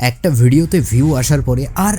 একটা ভিডিওতে ভিউ আসার পরে আর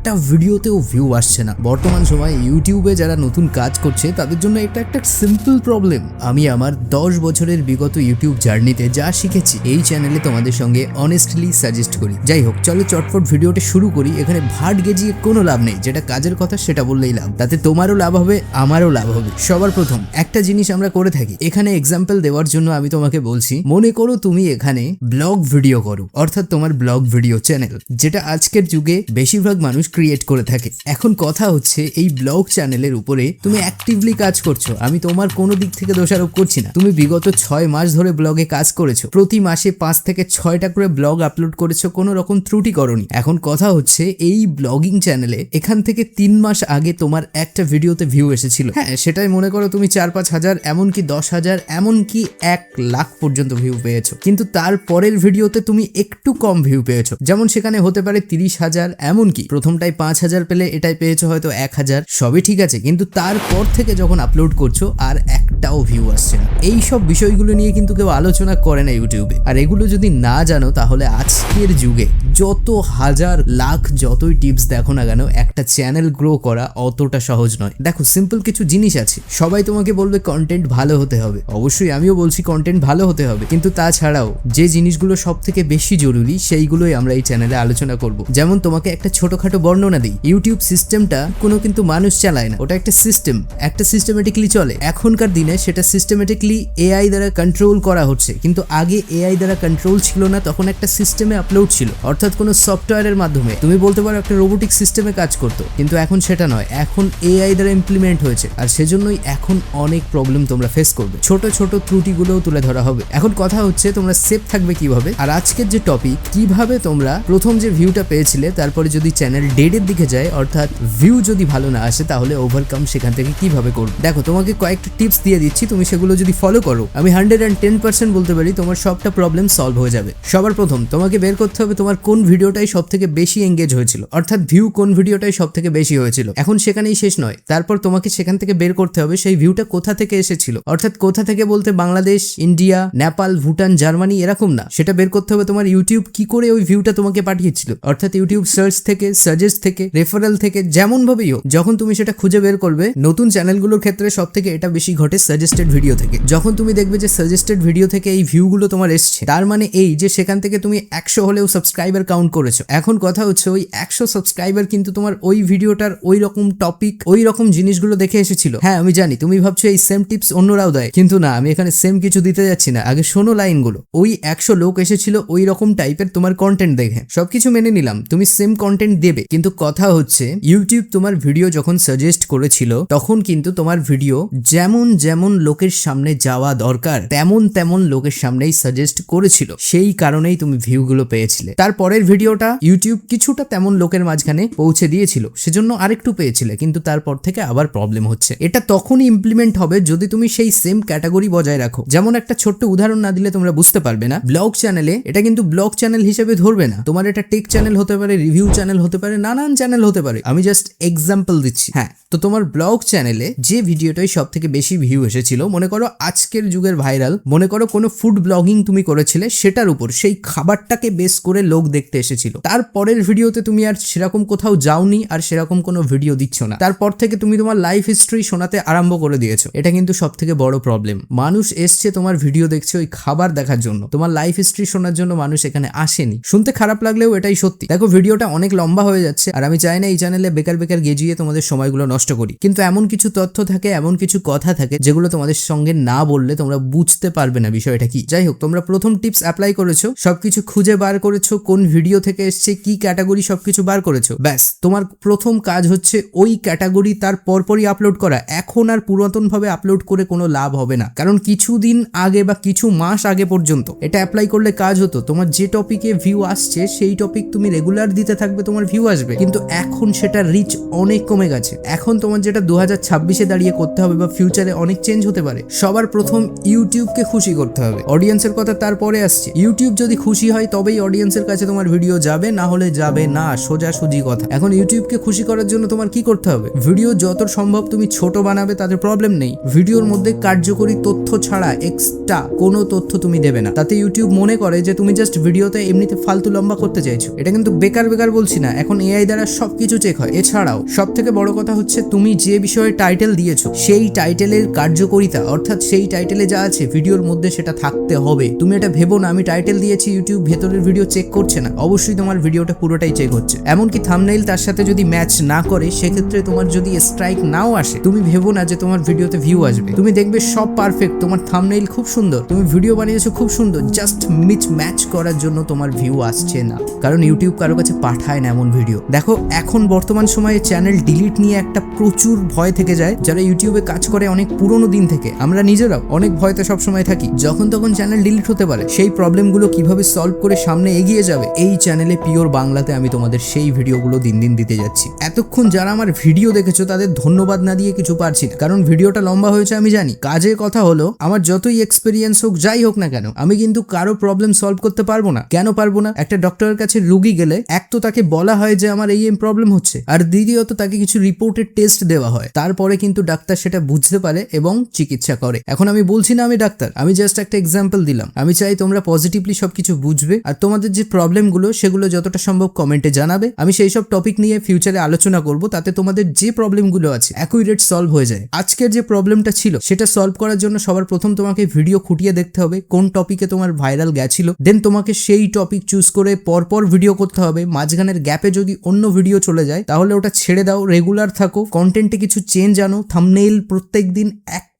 একটা ভিডিওতেও ভিউ আসছে না। বর্তমান সময়ে ইউটিউবে যারা নতুন কাজ করছে, তাদের জন্য এটা একটা সিম্পল প্রবলেম আমি আমার দশ বছরের বিগত ইউটিউব জার্নিতে যা শিখেছি, এই চ্যানেলে তোমাদের সঙ্গে অনেস্টলি সাজেস্ট করি। যাই হোক, চলো চটপট ভিডিওটা শুরু করি। এখানে ভাট গেজিয়ে কোনো লাভ নেই। যেটা কাজের কথা, সেটা বললেই লাভ। তাতে তোমারও লাভ হবে, আমারও লাভ হবে। সবার প্রথম, একটা জিনিস আমরা করে থাকি। এখানে এক্সাম্পল দেওয়ার জন্য আমি তোমাকে বলছি, মনে করো তুমি এখানে ব্লগ ভিডিও করো, অর্থাৎ তোমার ব্লগ ভিডিও চ্যানেল যেটা আজকের যুগে বেশিরভাগ মানুষ ক্রিয়েট করে থাকে। এখন কথা হচ্ছে, এই ব্লগ চ্যানেলের উপরে তুমি অ্যাক্টিভলি কাজ করছ। আমি তোমার কোনো দিক থেকে দোষারোপ করছি না। তুমি বিগত ছয় মাস ধরে ব্লগে কাজ করেছ। প্রতি মাসে পাঁচ থেকে ছয়টা করে ব্লগ আপলোড করেছ, কোনো রকম ত্রুটি করনি। এখন কথা হচ্ছে, এই ব্লগিং চ্যানেলে এখান থেকে তিন মাস আগে তোমার একটা ভিডিওতে ভিউ এসেছিল। হ্যাঁ সেটাই মনে করো তুমি চার পাঁচ হাজার, এমনকি দশ হাজার, এমনকি এক লাখ পর্যন্ত ভিউ পেয়েছ। কিন্তু তার পরের ভিডিওতে তুমি একটু কম ভিউ পেয়েছ। যেমন সেখানে হতে পারে তিরিশ হাজার, এমনকি প্রথমটাই পাঁচ হাজার পেলে এটাই পেয়েছ হয়তো এক হাজার। সবই ঠিক আছে, কিন্তু তারপর থেকে যখন আপলোড করছ, আর একটাও ভিউ আসছে না। এই সব বিষয়গুলো নিয়ে কিন্তু কেউ আলোচনা করে না ইউটিউবে। আর এগুলো যদি না জানো, তাহলে আজকের যুগে যত হাজার লাখ যতই টিপস দেখো না কেন, একটা চ্যানেল গ্রো করা অতটা সহজ নয়। দেখো সিম্পল কিছু জিনিস আছে। সবাই তোমাকে বলবে কন্টেন্ট ভালো হতে হবে। অবশ্যই আমিও বলছি কন্টেন্ট ভালো হতে হবে। কিন্তু তাছাড়াও, যে জিনিসগুলো সব থেকে বেশি জরুরি, সেইগুলোই আমরা এই চ্যানেলে আলোচনা করব। যেমন তোমাকে একটা ছোটখাটো বর্ণনা দিই। ইউটিউব সিস্টেমটা কোনো কিন্তু মানুষ চালায় না। ওটা একটা সিস্টেম একটা সিস্টেমেটিকলি চলে। এখনকার দিনে সেটা সিস্টেমেটিকলি এআই দ্বারা কন্ট্রোল করা হচ্ছে। কিন্তু আগে এআই দ্বারা কন্ট্রোল ছিল না, তখন একটা সিস্টেমে আপলোড ছিল। অর্থাৎ কোনো সফটওয়্যারের মাধ্যমে। তুমি বলতে পারো একটা রোবোটিক সিস্টেমে কাজ করতো, কিন্তু এখন সেটা নয়। এখন এআই দ্বারা ইমপ্লিমেন্ট হয়েছে, আর সেজন্যই এখন অনেক প্রবলেম তোমরা ফেস করবে। ছোট ছোট ত্রুটিগুলোও তুলে ধরা হবে। এখন কথা হচ্ছে, তোমরা সেফ থাকবে কীভাবে? আর আজকের যে টপিক কীভাবে তোমরা প্রথম যে ভিউটা পেয়েছিলে, তারপরে যদি চ্যানেল ডেডের দিকে যায়, অর্থাৎ ভিউ যদি ভালো না আসে, তাহলে ওভারকাম সেখান থেকে কীভাবে করবে? দেখো, তোমাকে কয়েকটা টিপস দিয়ে দিচ্ছি, তুমি সেগুলো যদি ফলো করো, আমি হান্ড্রেড অ্যান্ড টেন পার্সেন্ট বলতে পারি, তোমার সবটা প্রবলেম সলভ হয়ে যাবে। সবার প্রথম, তোমাকে বের করতে হবে তোমার কোন ভিডিওটাই সব থেকে বেশি এঙ্গেজ হয়েছিল? অর্থাৎ ভিউ কোন ভিডিওটাই সব থেকে বেশি হয়েছিল? এখন সেখানেই শেষ নয়। তারপর তোমাকে সেখান থেকে বের করতে হবে সেই ভিউটা কোথা থেকে এসেছিল? অর্থাৎ কোথা থেকে বলতে বাংলাদেশ, ইন্ডিয়া, নেপাল, ভুটান, জার্মানি এরকম না। সেটা বের করতে হবে তোমার ইউটিউব কি করে ওই ভিউটা তোমাকে পাঠিয়েছিল? অর্থাৎ ইউটিউব সার্চ থেকে সাজেস্ট থেকে রেফারেল থেকে, যেমন ভাবেই হোক, যখন তুমি সেটা খুঁজে বের করবে, নতুন চ্যানেলগুলোর ক্ষেত্রে সব থেকে এটা বেশি ঘটে সাজেস্টেড ভিডিও থেকে। যখন তুমি দেখবে যে সাজেস্টেড ভিডিও থেকে এই ভিউগুলো তোমার এসছে, তার মানে এই যে সেখান থেকে তুমি একশো হলেও সাবস্ক্রাইবার কাউন্ট করেছ। এখন কথা হচ্ছে ওই একশো সাবস্ক্রাইবার কিন্তু তোমার ওই ভিডিওটার ওই রকম টপিক ওই রকম জিনিসগুলো দেখে এসেছিল। হ্যাঁ আমি জানি, তুমি ভাবছ এই সেম টিপস অন্যরাও দেয়। কিন্তু না, আমি এখানে সেম কিছু দিতে যাচ্ছি না। আগে শোনো লাইনগুলো। ওই একশো লোক এসেছিল ওই রকম টাইপের তোমার কন্টেন্ট দেখে। সবকিছু মেনে নিলাম, তুমি সেম কন্টেন্ট দেবে। কিন্তু কথা হচ্ছে ইউটিউব তোমার ভিডিও যখন সাজেস্ট করেছিল, তখন কিন্তু তোমার ভিডিও যেমন যেমন লোকের সামনে যাওয়া দরকার, তেমন তেমন লোকের সামনেই সাজেস্ট করেছিল। সেই কারণেই তুমি ভিউগুলো পেয়েছিলে। তারপরের ভিডিওটা ইউটিউব কিছুটা তেমন লোকের মাঝখানে পৌঁছে দিয়েছিল, সেজন্য আরেকটু পেয়েছিলে, কিন্তু তারপর থেকে আবার প্রবলেম হচ্ছে। এটা তখনই ইমপ্লিমেন্ট হবে যদি তুমি সেই সেম ক্যাটাগরি বজায় রাখো। যেমন একটা ছোট্ট উদাহরণ না দিলে তোমরা বুঝতে পারবে না ব্লগ চ্যানেলে এটা কিন্তু ব্লগ চ্যানেল হিসেবে ধরবে না। তোমার এটা টেক চ্যানেল হতে পারে রিভিউ চ্যানেল হতে পারে, নানান চ্যানেল হতে পারে। আমি জাস্ট এক্সাম্পল দিচ্ছি। হ্যাঁ তো তোমার ব্লগ চ্যানেলে যে ভিডিওটাই সব থেকে বেশি ভিউ এসেছিল, মনে করো আজকের যুগের ভাইরাল মনে করো কোনো ফুড ব্লগিং তুমি করেছিলে, সেটার উপর সেই খাবারটাকে বেস করে লোক দেখতে এসেছিল। তারপরের ভিডিওতে তুমি আর সেরকম কোথাও যাওনি আর সেরকম কোনো ভিডিও দিচ্ছ না। তারপর থেকে তুমি তোমার লাইফ হিস্ট্রি শোনাতে আরম্ভ করে দিয়েছ। এটা কিন্তু সব থেকে বড় প্রবলেম মানুষ এসছে তোমার ভিডিও দেখছে ওই খাবার দেখার জন্য। তোমার লাইফ হিস্ট্রি শোনার জন্য মানুষ এখানে আসেনি। শুনতে খারাপ লাগলেও এটাই সত্যি। দেখো, ভিডিওটা অনেক লম্বা হয়ে যাচ্ছে আর আমি চাই না এই চ্যানেলে বেকার বেকার গেজিয়ে তোমাদের সময়গুলো নষ্ট করি। কিন্তু এমন কিছু তথ্য থাকে, এমন কিছু কথা থাকে যেগুলো তোমাদের সঙ্গে না বললে তোমরা বুঝতে পারবে না বিষয়টা কি। যাই হোক, তোমরা প্রথম টিপস অ্যাপ্লাই করেছ, সবকিছু খুঁজে বার করেছ, কোন ভিডিও থেকে এসছে, কি ক্যাটাগরি সবকিছু বার করেছ? ব্যাস, তোমার প্রথম কাজ হচ্ছে ওই ক্যাটাগরি তার পরপরই আপলোড করা। এখন আর পুরাতন ভাবে আপলোড করে কোনো লাভ হবে না। কারণ কিছুদিন আগে বা কিছু মাস আগে পর্যন্ত এটা অ্যাপ্লাই করলে কাজ হতো। তোমার যে টপিকে ভিউ আসছে, সেই টপিক তুমি রেগুলার দিতে থাকবে, তোমার ভিউ আসবে। কিন্তু এখন সেটা রিচ অনেক কমে গেছে। এখন তোমার যেটা দু হাজার ছাব্বিশে দাঁড়িয়ে করতে হবে বা ফিউচারে অনেক চেঞ্জ হতে পারে, সবার প্রথম ইউটিউবকে খুশি করতে হবে। অডিয়েন্সের কথা তারপরে আসছে। ইউটিউব যদি খুশি হয়, তবেই অডিয়েন্সের কাছে তোমার তোমার ভিডিও যাবে, না হলে যাবে না। সোজাসুজি কথা। এখন ইউটিউবকে খুশি করার জন্য তোমার কি করতে হবে? ভিডিও যত সম্ভব তুমি ছোট বানাবে, তাতে প্রবলেম নেই। ভিডিওর মধ্যে কার্যকরী তথ্য ছাড়া এক্সট্রা কোনো তথ্য তুমি দেবে না। তাতে ইউটিউব মনে করে যে তুমি জাস্ট ভিডিওতে এমনিতে ফালতু লম্বা করতে চাইছো। এটা কিন্তু বেকার বেকার বলছি না। এখন এআই দ্বারা সবকিছু চেক হয়। এছাড়াও সব থেকে বড় কথা হচ্ছে, তুমি যে বিষয়ে টাইটেল দিয়েছ, সেই টাইটেলের কার্যকরিতা, অর্থাৎ সেই টাইটেলে যা আছে ভিডিওর মধ্যে সেটা থাকতে হবে। তুমি এটা ভেবো না। আমি টাইটেল দিয়েছি ইউটিউব ভেতরের ভিডিও চেক করছে না। অবশ্যই তোমার ভিডিওটা পুরোটাই চেক হচ্ছে। এমনকি থামনেইল তার সাথে যদি ম্যাচ না করে, সেক্ষেত্রে তোমার যদি স্ট্রাইক নাও আসে, তুমি ভেবো না যে তোমার ভিডিওতে ভিউ আসবে। তুমি দেখবে সব পারফেক্ট তোমার থামনেইল খুব সুন্দর। তুমি ভিডিও বানিয়েছো খুব সুন্দর জাস্ট মিচ ম্যাচ করার জন্য তোমার ভিউ আসছে না। কারণ ইউটিউব কারও কাছে পাঠায় না এমন ভিডিও দেখো, এখন বর্তমান সময়ে চ্যানেল ডিলিট নিয়ে একটা প্রচুর ভয় থেকে যায়, যারা ইউটিউবে কাজ করে অনেক পুরনো দিন থেকে। আমরা নিজেরাও অনেক ভয়তে সবসময় থাকি। যখন তখন চ্যানেল ডিলিট হতে পারে। সেই প্রবলেমগুলো কীভাবে সলভ করে সামনে এগিয়ে যাবে এই চ্যানেলে পিওর বাংলাতে আমি তোমাদের সেই ভিডিওগুলো দিন দিন দিতে যাচ্ছি। এতক্ষণ যারা আমার ভিডিও দেখেছ, তাদের ধন্যবাদ না দিয়ে কিছু পারছি না। কারণ ভিডিওটা লম্বা হয়েছে, আমি জানি। কাজের কথা হলো, আমার যতই এক্সপিরিয়েন্স হোক, যাই হোক না কেন, আমি কিন্তু কারও প্রবলেম সলভ করতে পারব না। কেন পারব না? একটা ডক্টরের কাছে রুগী গেলে, এক তো তাকে বলা হয় যে আমার এই প্রবলেম হচ্ছে, আর দ্বিতীয়ত তাকে কিছু রিপোর্টের টেস্ট দেওয়া হয়। তারপরে কিন্তু ডাক্তার সেটা বুঝতে পারে এবং চিকিৎসা করে। এখন আমি বলছি না আমি ডাক্তার, আমি জাস্ট একটা এক্সাম্পল দিলাম। আমি চাই তোমরা পজিটিভলি সবকিছু বুঝবে, আর তোমাদের যে প্রবলেমগুলো সেগুলো যতটা সম্ভব কমেন্টে জানাবে। আমি সেই সব টপিক নিয়ে ফিউচারে আলোচনা করব, তাতে তোমাদের যে প্রবলেমগুলো আছে অ্যাকুরেট সলভ হয়ে যায়। আজকের যে প্রবলেমটা ছিল, সেটা সলভ করার জন্য সবার প্রথম তোমাকে ভিডিও খুঁটিয়ে দেখতে হবে, কোন টপিকে তোমার ভাইরাল গেছিল। দেন তোমাকে সেই টপিক চুজ করে পরপর ভিডিও করতে হবে। মাঝখানের গ্যাপে যদি অন্য ভিডিও চলে যায়, তাহলে ওটা ছেড়ে দাও রেগুলার থাকো কন্টেন্টে কিছু চেঞ্জ আনো থামনেইল প্রত্যেক দিন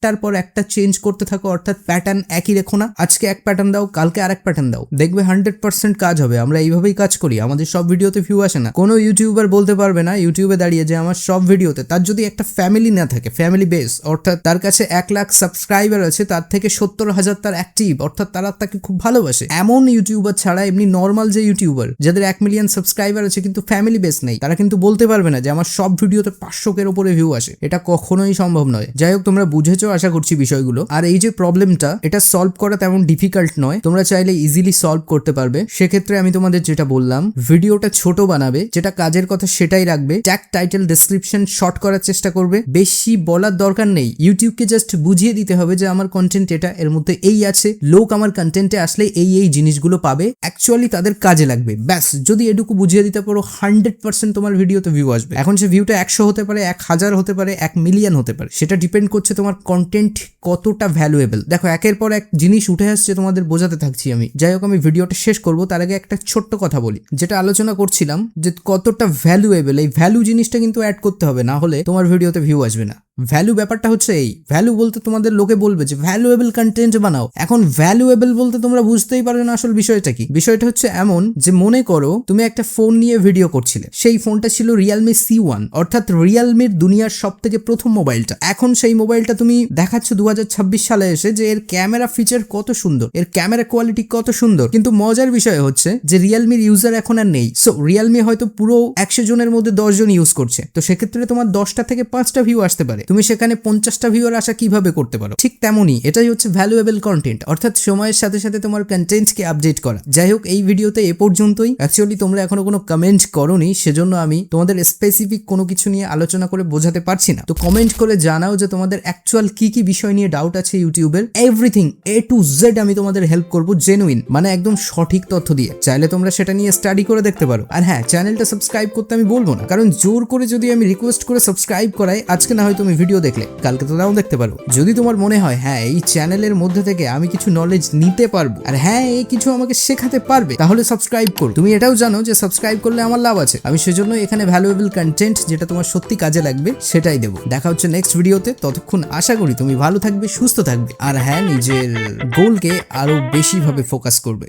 একটার পর একটা চেঞ্জ করতে থাকো, অর্থাৎ প্যাটার্ন একই রেখো না। আজকে এক প্যাটার্ন দাও, কালকে আরেক প্যাটার্ন দাও। দেখবে হান্ড্রেড পার্সেন্ট কাজ হবে, আমরা এইভাবেই কাজ করি, আমাদের সব ভিডিওতে ভিউ আসে না। কোনো ইউটিউবার বলতে পারবে না ইউটিউবে দাঁড়িয়ে যে আমার সব ভিডিওতে তার যদি একটা ফ্যামিলি না থাকে ফ্যামিলি বেস অর্থাৎ তার কাছে এক লাখ সাবস্ক্রাইবার আছে, তার থেকে সত্তর হাজার তার অ্যাক্টিভ অর্থাৎ তারা তাকে খুব ভালোবাসে। এমন ইউটিউবার ছাড়া এমনি নর্মাল যে ইউটিউবার যাদের এক মিলিয়ন সাবস্ক্রাইবার আছে, কিন্তু ফ্যামিলি বেস নেই, তারা কিন্তু বলতে পারবে না যে আমার সব ভিডিওতে পাঁচশোকের ওপরে ভিউ আসে। এটা কখনোই সম্ভব নয়। যাই হোক, তোমরা বুঝেছ আশা করছি বিষয়গুলো। আর এই যে প্রবলেমটা এটা সলভ করা তেমন ডিফিকাল্ট নয়। তোমরা চাইলে ইজিলি সলভ করতে পারবে। সেক্ষেত্রে আমি তোমাদের যেটা বললাম ভিডিওটা ছোট বানাবে, যেটা কাজের কথা সেটাই রাখবে ট্যাগ টাইটেল ডেসক্রিপশন শর্ট করার চেষ্টা করবে। বেশি বলার দরকার নেই। ইউটিউবকে জাস্ট বুঝিয়ে দিতে হবে যে আমার কন্টেন্ট এটা, এর মধ্যে এই আছে। লোক আমার কন্টেন্টে আসলে এই এই জিনিসগুলো পাবে। অ্যাকচুয়ালি তাদের কাজে লাগবে। ব্যাস, যদি এটুকু বুঝিয়ে দিতে পারো হান্ড্রেড পার্সেন্ট তোমার ভিডিওতে ভিউ আসবে। এখন সে ভিউটা একশো হতে পারে, এক হাজার হতে পারে, এক মিলিয়ন হতে পারে। সেটা ডিপেন্ড করছে তোমার কন্টেন্ট কতটা ভ্যালুয়েবল দেখো, একের পর এক জিনিস উঠে আসছে তোমাদের বোঝাতে থাকছি আমি। যাই হোক, আমি ভিডিওটা শেষ করব। তার আগে একটা ছোট্ট কথা বলি। যেটা আলোচনা করছিলাম, যে কতটা ভ্যালুয়েবল এই ভ্যালু জিনিসটা কিন্তু অ্যাড করতে হবে, না হলে তোমার ভিডিওতে ভিউ আসবে না। ভ্যালু ব্যাপারটা হচ্ছে এই ভ্যালু বলতে তোমাদের লোকে বলবে যে ভ্যালুয়েবল কন্টেন্ট বানাও। এখন ভ্যালুয়েবল বলতে তোমরা বুঝতেই পারো না আসল বিষয়টা কি। বিষয়টা হচ্ছে এমন যে মনে করো তুমি একটা ফোন নিয়ে ভিডিও করছিলে। সেই ফোনটা ছিল রিয়েলমি সি ওয়ান অর্থাৎ রিয়েলমির দুনিয়ার সব থেকে প্রথম মোবাইলটা। এখন সেই মোবাইলটা তুমি দেখাচ্ছ দু হাজার ছাব্বিশ সালে এসে যে এর ক্যামেরা ফিচার কত সুন্দর, এর ক্যামেরা কোয়ালিটি কত সুন্দর। কিন্তু মজার বিষয় হচ্ছে যে রিয়েলমির ইউজার এখন আর নেই। সো রিয়েলমি হয়তো পুরো একশো জনের মধ্যে দশ জন ইউজ করছে। তো সেক্ষেত্রে তোমার দশটা থেকে পাঁচটা ভিউ আসতে পারে। তুমি সেখানে পঞ্চাশটা ভিউর আশা কীভাবে করতে পারো? ঠিক তেমনই, এটাই হচ্ছে ভ্যালুয়েবল কন্টেন্ট অর্থাৎ সময়ের সাথে সাথে তোমার কন্টেন্টকে আপডেট করা। যাই হোক, এই ভিডিওতে এ পর্যন্তই। অ্যাকচুয়ালি তোমরা এখনও কোনো কমেন্ট করনি, সেজন্য আমি তোমাদের স্পেসিফিক কোনো কিছু নিয়ে আলোচনা করে বোঝাতে পারছি না। তো কমেন্ট করে জানাও যে তোমাদের অ্যাকচুয়াল কি কি বিষয় নিয়ে ডাউট আছে ইউটিউবের। এভরিথিং এ টু জেড আমি তোমাদের হেল্প করব জেনুইন মানে একদম সঠিক তথ্য দিয়ে। চাইলে তোমরা সেটা নিয়ে স্টাডি করে দেখতে পারো। আর হ্যাঁ চ্যানেলটা সাবস্ক্রাইব করতে আমি বলব না, কারণ জোর করে যদি আমি রিকোয়েস্ট করে সাবস্ক্রাইব করাই, আজকে না হয় তুমি ভিডিও দেখলে, কালকে তো নাও দেখতে পারো। যদি তোমার মনে হয় হ্যাঁ এই চ্যানেলের মধ্যে থেকে আমি কিছু নলেজ নিতে পারব, আর হ্যাঁ এই কিছু আমাকে শেখাতে পারবে, তাহলে সাবস্ক্রাইব করো। তুমি এটাও জানো যে সাবস্ক্রাইব করলে আমার লাভ আছে। আমি সেজন্য এখানে ভ্যালুয়েবল কন্টেন্ট যেটা তোমার সত্যি কাজে লাগবে, সেটাই দেবো। দেখা হচ্ছে নেক্সট ভিডিওতে ততক্ষণ আশা করি তুমি ভালো থাকবে, সুস্থ থাকবে, আর হ্যাঁ নিজের গোলকে আরও বেশিভাবে ফোকাস করবে।